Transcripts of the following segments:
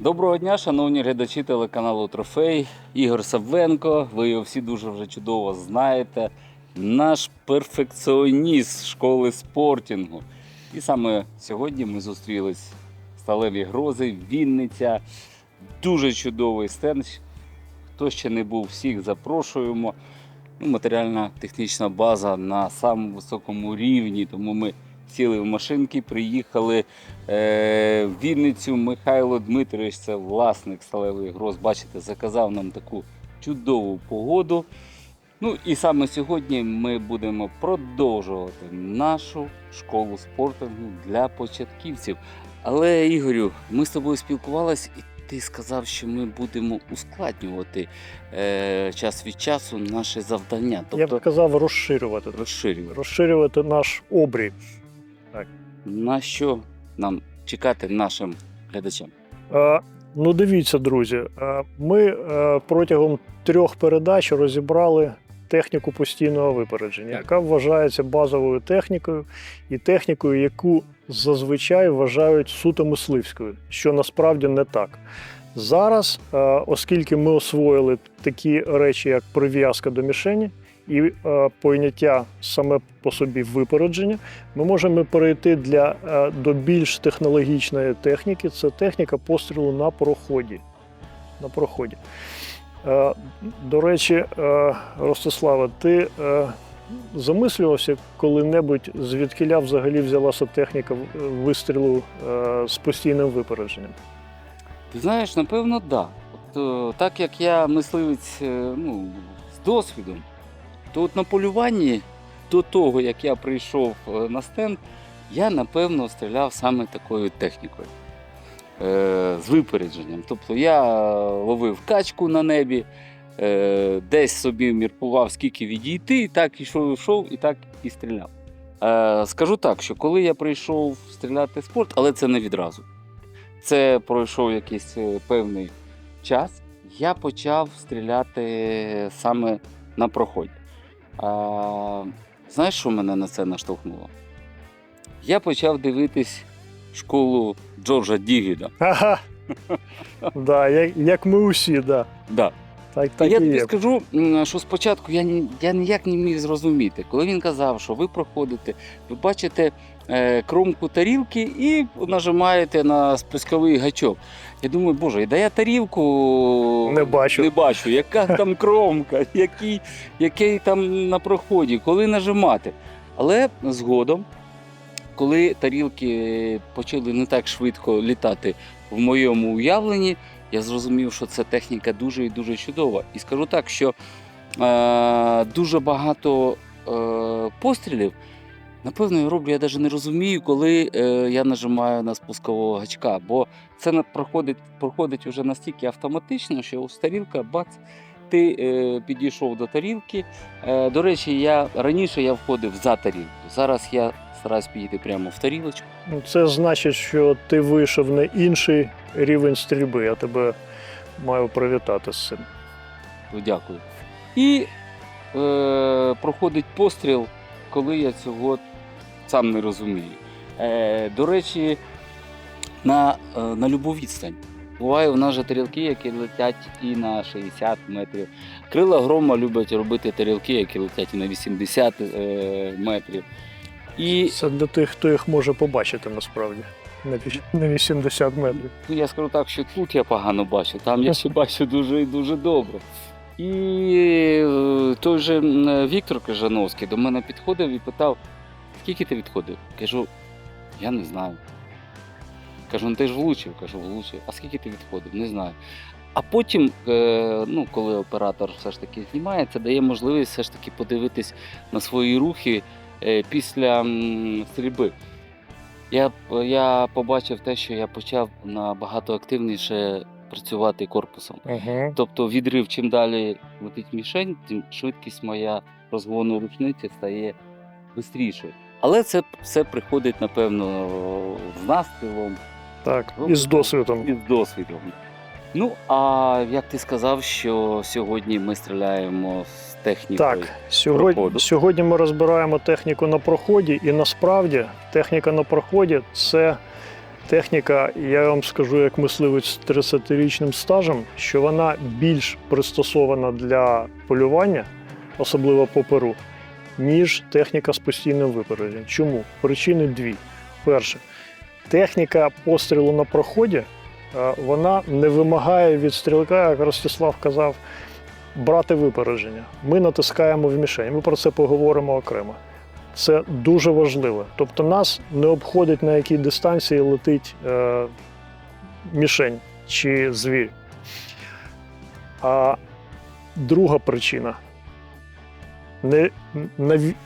Доброго дня, шановні глядачі телеканалу Трофей. Ігор Савенко. Ви його всі дуже вже чудово знаєте. Наш перфекціоніст школи спортінгу. І саме сьогодні ми зустрілись в сталеві грози, Вінниця. Дуже чудовий стенд. Хто ще не був, всіх запрошуємо. Ну, матеріальна технічна база на самому високому рівні, тому ми сіли в машинки, приїхали е, в Вінницю. Михайло Дмитрович, це власник сталевих гроз. Бачите, заказав нам таку чудову погоду. Ну і саме сьогодні ми будемо продовжувати нашу школу спортингу для початківців. Але, Ігорю, ми з тобою спілкувалися, і ти сказав, що ми будемо ускладнювати е, час від часу наше завдання, Я тобто б казав розширювати. розширювати. Розширювати наш обрій. На що нам чекати нашим глядачам? Е, Ну, дивіться, друзі, е, ми е, протягом трьох передач розібрали техніку постійного випередження, яка вважається базовою технікою і технікою, яку зазвичай вважають суто мисливською, що насправді не так. Зараз, оскільки ми освоїли такі речі, як прив'язка до мішені і е, поняття саме по собі випередження, ми можемо перейти для, е, до більш технологічної техніки. Це техніка пострілу на проході. На проході. Е, До речі, Ростислава, ти замислювався коли-небудь, звідкиля взагалі взялася техніка вистрілу з постійним випередженням? Ти знаєш, напевно, так. Да. От, так як я мисливець ну, з досвідом, то от на полюванні до того, як я прийшов е, на стенд, я напевно стріляв саме такою технікою. Е, з випередженням. Тобто я ловив качку на небі, е, десь собі міркував, скільки відійти, і так ішов, йшов, і так і стріляв. Скажу так, що коли я прийшов стріляти в спорт, але це не відразу. Це пройшов якийсь певний час. Я почав стріляти саме на проході. А, знаєш, що мене на це наштовхнуло? Я почав дивитись школу Джорджа Дігіда. Ага. да, як, як ми усі, да. Да. так, так я тобі скажу, що спочатку я, я ніяк не міг зрозуміти, коли він казав, що ви проходите, ви бачите кромку тарілки і нажимаєте на спусковий гачок. Я думаю, боже, да я тарілку Не бачу. не бачу, яка там кромка, який, який там на проході, коли нажимати. Але згодом, коли тарілки почали не так швидко літати в моєму уявленні, я зрозумів, що ця техніка дуже і дуже чудова. І скажу так, що е, дуже багато е, пострілів, напевно, я роблю, я навіть не розумію, коли е, я нажимаю на спускового гачка, бо це проходить, проходить вже настільки автоматично, що ось тарілка, бац, ти е, підійшов до тарілки. Е, до речі, я раніше я входив за тарілку. Зараз я стараюсь підійти прямо в тарілочку. Ну, Це значить, що ти вийшов на інший рівень стрільби. Я тебе маю привітати з цим. Ну, Дякую. І е, проходить постріл, коли я цього сам не розумію. Е, до речі, на, е, на любу відстань. Буває, у нас же тарілки, які летять і на 60 метрів. Крила грома люблять робити тарілки, які летять і на 80 е, метрів. І Це для тих, хто їх може побачити насправді. На 80 метрів. Ну, я скажу так, що тут я погано бачу, там я ще бачу дуже і дуже добре. І е, той же Віктор Кажановський до мене підходив і питав, скільки ти відходив? Кажу, я не знаю. Кажу, ну ти ж влучив, кажу, влучив. А скільки ти відходив? Не знаю. А потім, е, ну, коли оператор все ж таки знімає, це дає можливість все ж таки подивитись на свої рухи е, після стрільби. Я, я побачив те, що я почав набагато активніше працювати корпусом. Угу. Тобто відрив, чим далі летить мішень, тим швидкість моя розгону рушниці стає швидшою. Але це все приходить, напевно, з настрілом Так, і з досвідом. і з досвідом. Ну, а як ти сказав, що сьогодні ми стріляємо з технікою. Так, сьогодні, проходу. сьогодні ми розбираємо техніку на проході, і насправді техніка на проході це техніка, я вам скажу, як мисливець з 30-річним стажем, що вона більш пристосована для полювання, особливо по перу, ніж техніка з постійним випередженням. Чому? Причини дві. Перше, техніка пострілу на проході е, вона не вимагає від стрілка, як Ростислав казав, брати випередження. Ми натискаємо в мішень. Ми про це поговоримо окремо. Це дуже важливо. Тобто нас не обходить на якій дистанції летить е, мішень чи звір. А друга причина.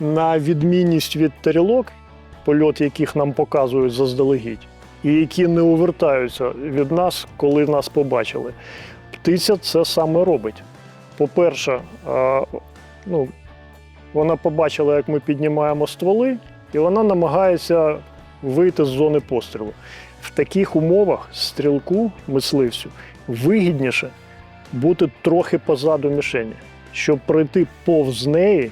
На, відмінність від тарілок, польот яких нам показують заздалегідь, і які не увертаються від нас, коли нас побачили. Птиця це саме робить. По-перше, ну, вона побачила, як ми піднімаємо стволи, і вона намагається вийти з зони пострілу. В таких умовах стрілку, мисливцю, вигідніше бути трохи позаду мішені, щоб пройти повз неї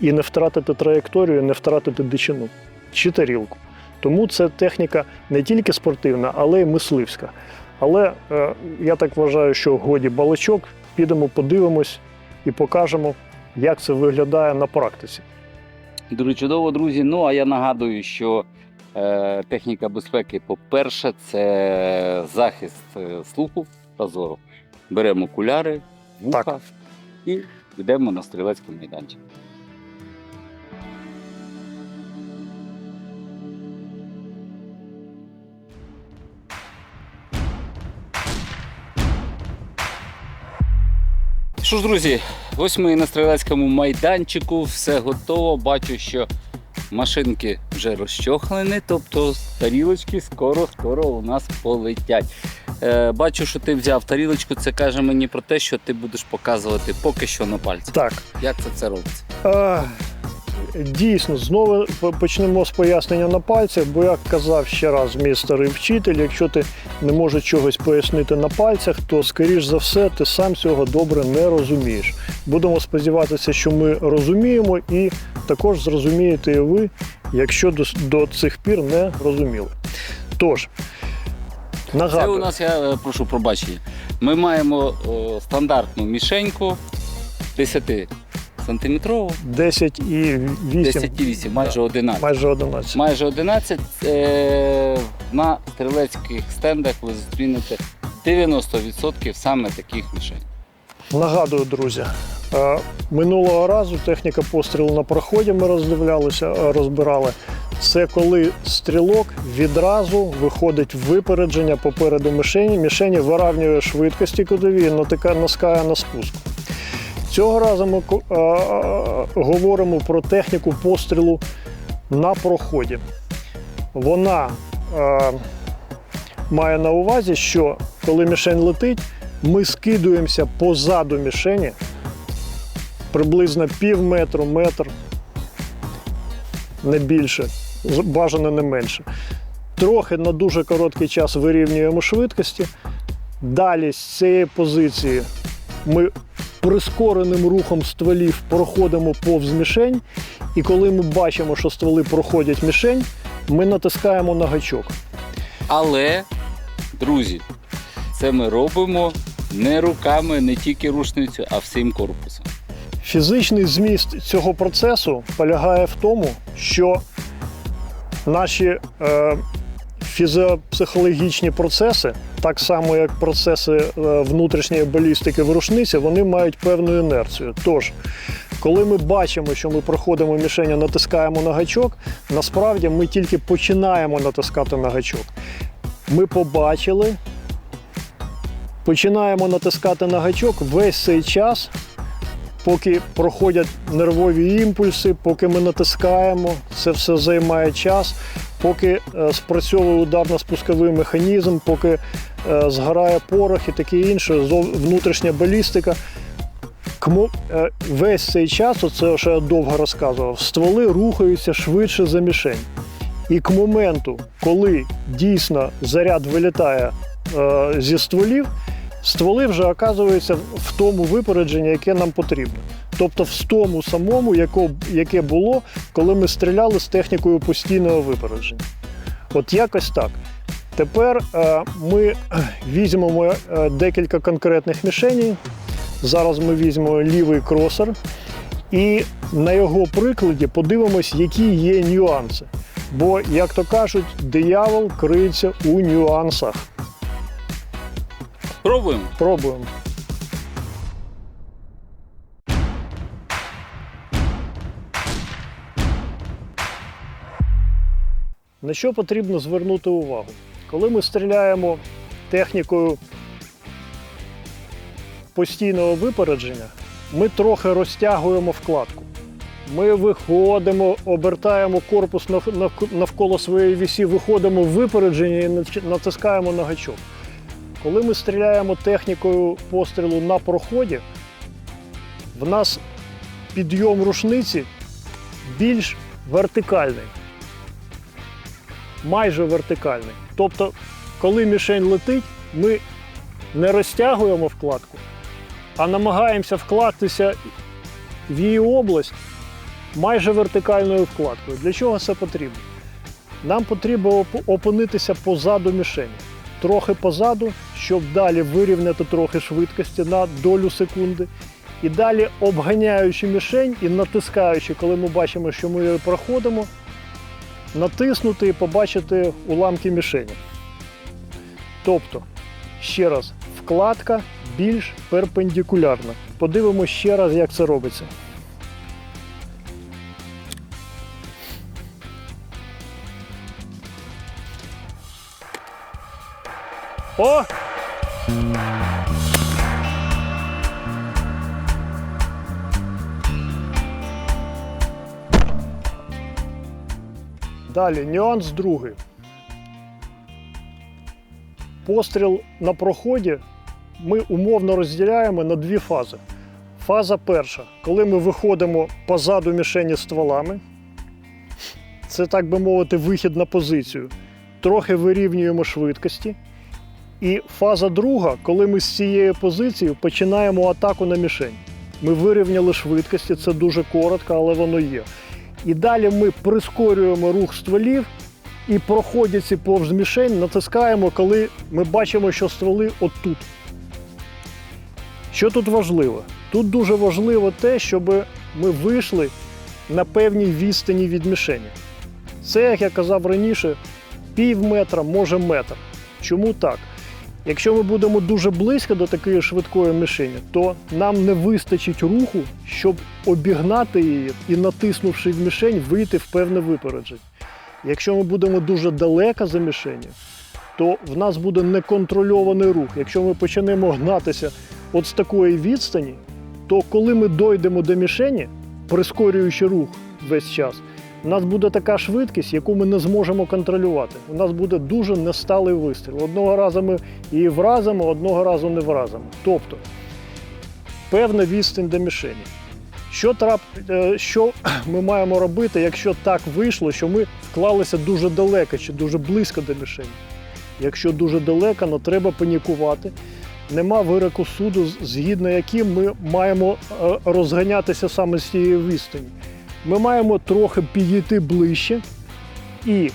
і не втратити траєкторію, не втратити дичину чи тарілку. Тому це техніка не тільки спортивна, але й мисливська. Але е, я так вважаю, що годі балачок, підемо, подивимось і покажемо, як це виглядає на практиці. Дуже чудово, друзі. Ну а я нагадую, що е, техніка безпеки, по-перше, це захист е, слуху та зору. Беремо окуляри, вуха Так. І йдемо на стрілецький майданчик. Що ж, друзі, ось ми на стрілецькому майданчику, все готово. Бачу, що машинки вже розчохлені, тобто тарілочки скоро-скоро у нас полетять. Е, бачу, що ти взяв тарілочку, це каже мені про те, що ти будеш показувати поки що на пальці. Так, Як це це робиться? е, дійсно, знову почнемо з пояснення на пальцях, бо як казав ще раз мій старий вчитель, якщо ти не можеш чогось пояснити на пальцях, то скоріш за все ти сам цього добре не розумієш. Будемо сподіватися, що ми розуміємо, і також зрозумієте і ви, якщо до, до цих пір не розуміли. Тож, Це у нас, я е, прошу пробачення. Ми маємо е, стандартну мішеньку 10 сантиметрову, 10 і 8, 10,8, майже 11. майже 11. Майже 11 е, на стрілецьких стендах ви зустрінете 90% саме таких мішень. Нагадую, друзі, е, минулого разу техніка пострілу на проході ми роздивлялися, е, розбирали. Це коли стрілок відразу виходить в випередження попереду мішені. Мішені виравнює швидкості кудові і наскає на спуск. Цього разу ми е, говоримо про техніку пострілу на проході. Вона має на увазі, що коли мішень летить, ми скидуємося позаду мішені приблизно пів метру, метр, не більше, бажано не менше. Трохи на дуже короткий час вирівнюємо швидкості. Далі з цієї позиції ми прискореним рухом стволів проходимо повз мішень. І коли ми бачимо, що стволи проходять мішень, ми натискаємо на гачок. Але, друзі, це ми робимо не руками, не тільки рушницю, а всім корпусом. Фізичний зміст цього процесу полягає в тому, що наші е, фізіопсихологічні процеси, так само як процеси е, внутрішньої балістики в рушниці, вони мають певну інерцію. Тож, коли ми бачимо, що ми проходимо мішень, натискаємо на гачок, насправді ми тільки починаємо натискати на гачок. Ми побачили, починаємо натискати на гачок весь цей час поки проходять нервові імпульси, поки ми натискаємо, це все займає час, поки е, спрацьовує ударно-спусковий механізм, поки е, згорає порох і таке інше, внутрішня балістика. Е, Весь цей час, оце що я довго розказував, стволи рухаються швидше за мішень. І к моменту, коли дійсно заряд вилітає е, зі стволів, стволи вже оказуються в тому випередженні, яке нам потрібно. Тобто в тому самому, яке було, коли ми стріляли з технікою постійного випередження. От якось так. Тепер е, ми візьмемо е, декілька конкретних мішеней. Зараз ми візьмемо лівий кросер і на його прикладі подивимось, які є нюанси. Бо, як то кажуть, диявол криється у нюансах. Пробуємо. Пробуємо. На що потрібно звернути увагу? Коли ми стріляємо технікою постійного випередження, ми трохи розтягуємо вкладку. Ми виходимо, обертаємо корпус нав- нав- навколо своєї вісі, виходимо в випередження і натискаємо на гачок. Коли ми стріляємо технікою пострілу на проході, в нас підйом рушниці більш вертикальний. Майже вертикальний. Тобто, коли мішень летить, ми не розтягуємо вкладку, а намагаємося вкластися в її область майже вертикальною вкладкою. Для чого це потрібно? Нам потрібно опинитися позаду мішені трохи позаду, щоб далі вирівняти трохи швидкості на долю секунди. І далі, обганяючи мішень і натискаючи, коли ми бачимо, що ми її проходимо, натиснути і побачити уламки мішені. Тобто, ще раз, вкладка більш перпендикулярна. Подивимося ще раз, як це робиться. О! Далі нюанс другий. Постріл на проході ми умовно розділяємо на дві фази. Фаза перша, коли ми виходимо позаду мішені стволами. Це, так би мовити, вихід на позицію. Трохи вирівнюємо швидкості. І фаза друга, коли ми з цієї позиції починаємо атаку на мішень. Ми вирівняли швидкості, це дуже коротко, але воно є. І далі ми прискорюємо рух стволів і, проходячи повз мішень, натискаємо, коли ми бачимо, що стволи отут. Що тут важливо? Тут дуже важливо те, щоб ми вийшли на певній відстані від мішені. Це, як я казав раніше, пів метра, може метр. Чому так? Якщо ми будемо дуже близько до такої швидкої мішені, то нам не вистачить руху, щоб обігнати її і, натиснувши в мішень, вийти в певне випередження. Якщо ми будемо дуже далеко за мішені, то в нас буде неконтрольований рух. Якщо ми почнемо гнатися от з такої відстані, то коли ми дойдемо до мішені, прискорюючи рух весь час, у нас буде така швидкість, яку ми не зможемо контролювати. У нас буде дуже несталий вистріл. Одного разу ми її вразимо, одного разу не вразимо. Тобто певна відстань до мішені. Що, трап... е, що ми маємо робити, якщо так вийшло, що ми вклалися дуже далеко чи дуже близько до мішені? Якщо дуже далеко, то треба панікувати. нема вироку суду, згідно яким ми маємо е, розганятися саме з цієї відстані. Ми маємо трохи підійти ближче і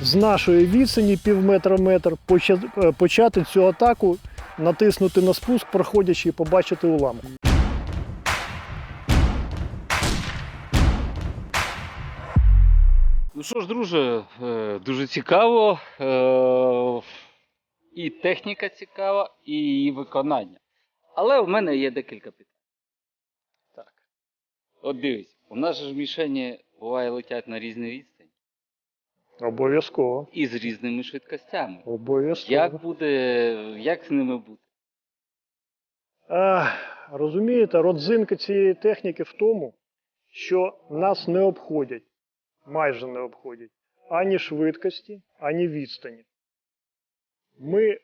з нашої відстані пів метра метр е, почати цю атаку, натиснути на спуск, проходячи і побачити уламок. Ну що ж, друже, е, дуже цікаво. е, І техніка цікава, і її виконання. Але в мене є декілька питань. Так. От дивись, у нас же ж мішені буває летять на різні відстані Обов'язково. і з різними швидкостями. Обов'язково. Як буде, як з ними бути? А, розумієте, родзинка цієї техніки в тому, що нас не обходять, майже не обходять ані швидкості, ані відстані. Ми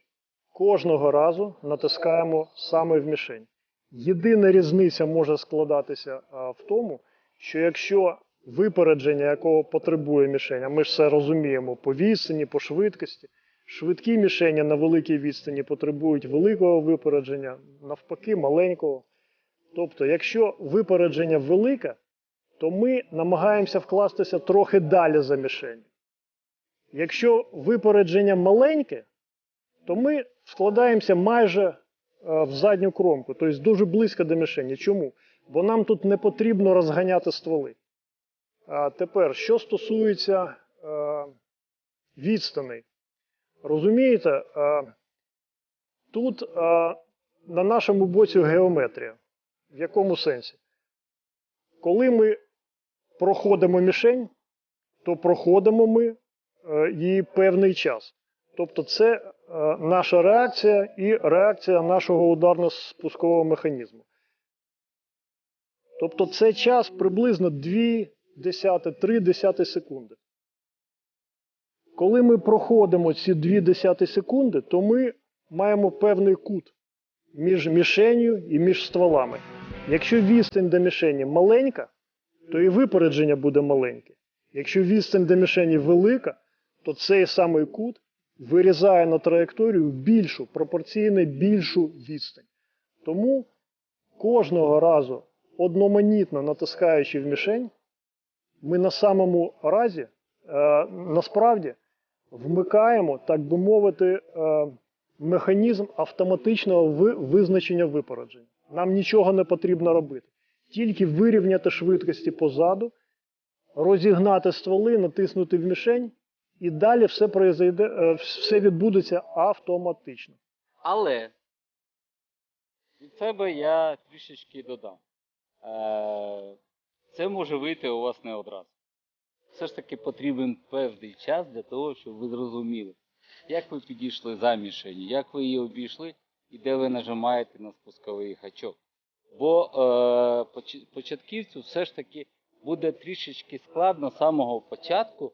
кожного разу натискаємо саме в мішень. Єдина різниця може складатися в тому, що якщо випередження, якого потребує мішень, а ми ж все розуміємо по відстані, по швидкості, Швидкі мішені на великій відстані потребують великого випередження, навпаки, маленького. Тобто, якщо випередження велике, то ми намагаємося вкластися трохи далі за мішень. Якщо випередження маленьке, то ми вкладаємося майже е, в задню кромку, тобто дуже близько до мішені. Чому? Бо нам тут не потрібно розганяти стволи. А тепер, що стосується е, відстаней. Розумієте, е, тут е, на нашому боці геометрія. В якому сенсі? Коли ми проходимо мішень, то проходимо ми її певний час. Тобто це наша реакція і реакція нашого ударно-спускового механізму. Тобто це час приблизно 2-3 десяти секунди. Коли ми проходимо ці 2 секунди, то ми маємо певний кут між мішенью і між стволами. Якщо відстань до мішені маленька, то і випередження буде маленьке. Якщо відстань до мішені велика, то цей самий кут вирізає на траєкторію більшу, пропорційно більшу відстань. Тому кожного разу одноманітно натискаючи в мішень, ми на самому разі, е, насправді, вмикаємо, так би мовити, е, механізм автоматичного ви- визначення випередження. Нам нічого не потрібно робити. Тільки вирівняти швидкості позаду, розігнати стволи, натиснути в мішень, і далі все, произойде, е, все відбудеться автоматично. Але від себе я трішечки додам. Е, Це може вийти у вас не одразу. Все ж таки потрібен певний час для того, щоб ви зрозуміли, як ви підійшли за мішені, як ви її обійшли і де ви нажимаєте на спусковий гачок. Бо е, початківцю все ж таки буде трішечки складно з самого початку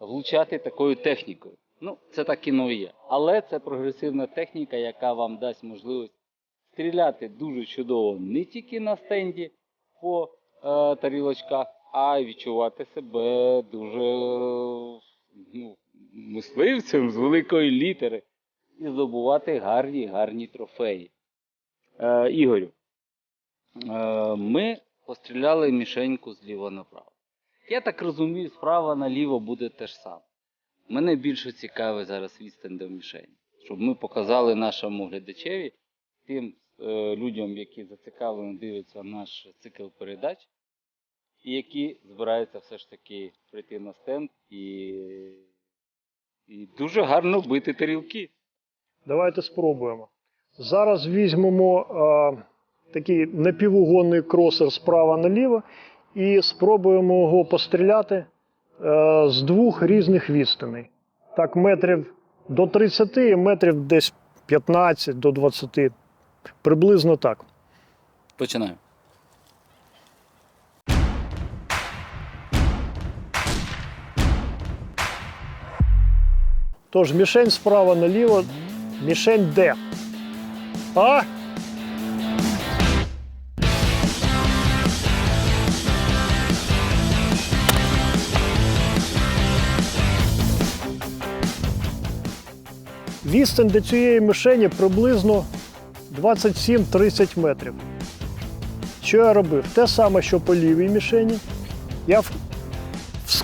влучати такою технікою. Ну, це так і не є. Але це прогресивна техніка, яка вам дасть можливість стріляти дуже чудово не тільки на стенді по е, тарілочках, а відчувати себе дуже ну, мисливцем з великої літери і здобувати гарні, гарні трофеї. Е, Ігорю, е, ми постріляли мішеньку зліва направо. Я так розумію, справа наліво буде те ж саме. Мене більше цікавить зараз відстань до мішені, щоб ми показали нашому глядачеві, тим людям, які зацікавлено дивляться наш цикл передач, і які збираються все ж таки прийти на стенд і, і дуже гарно бити тарілки. Давайте спробуємо. Зараз візьмемо е, такий напівугонний кросер справа наліво і спробуємо його постріляти е, з двох різних відстаней. Так, метрів до 30 і метрів десь 15 до 20. Приблизно так. Починаємо. Тож мішень справа наліво, мішень де? А? Відстань до цієї мішені приблизно 27-30 метрів. Що я робив? Те саме, що по лівій мішені. Я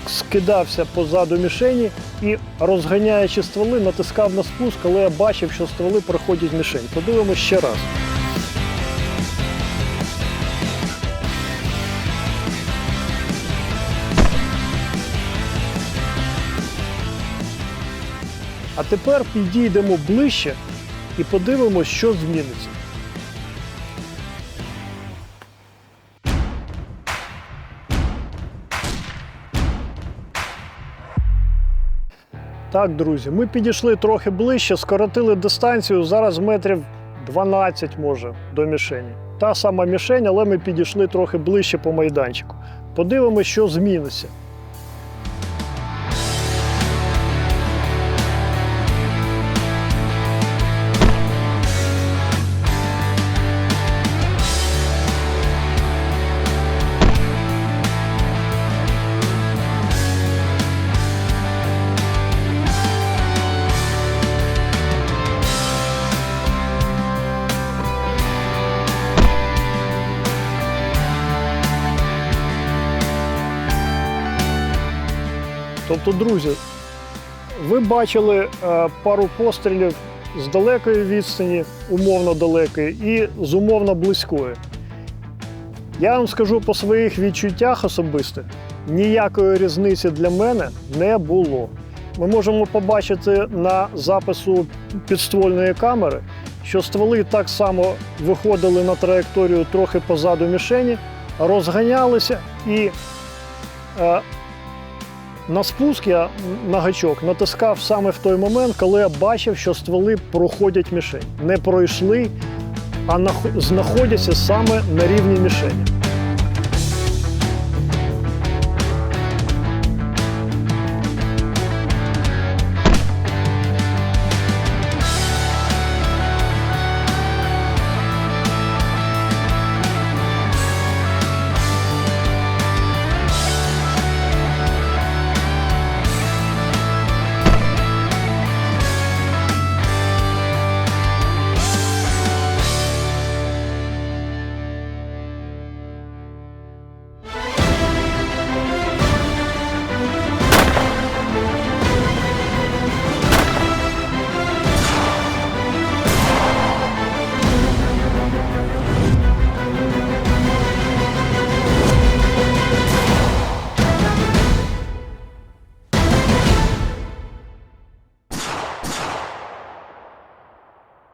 скидався позаду мішені і, розганяючи стволи, натискав на спуск, але я бачив, що стволи проходять мішень. Подивимось ще раз. А тепер підійдемо ближче і подивимось, що зміниться. Так, друзі, ми підійшли трохи ближче, скоротили дистанцію. Зараз метрів 12 може до мішені. Та сама мішень, але ми підійшли трохи ближче по майданчику. Подивимось, що зміниться. Друзі, ви бачили е, пару пострілів з далекої відстані, умовно далекої, і з умовно близької. Я вам скажу по своїх відчуттях особисто, ніякої різниці для мене не було. Ми можемо побачити на запису підствольної камери, що стволи так само виходили на траєкторію трохи позаду мішені, розганялися і е, на спуск я на гачок натискав саме в той момент, коли я бачив, що стволи проходять мішень. Не пройшли, а знаходяться саме на рівні мішені.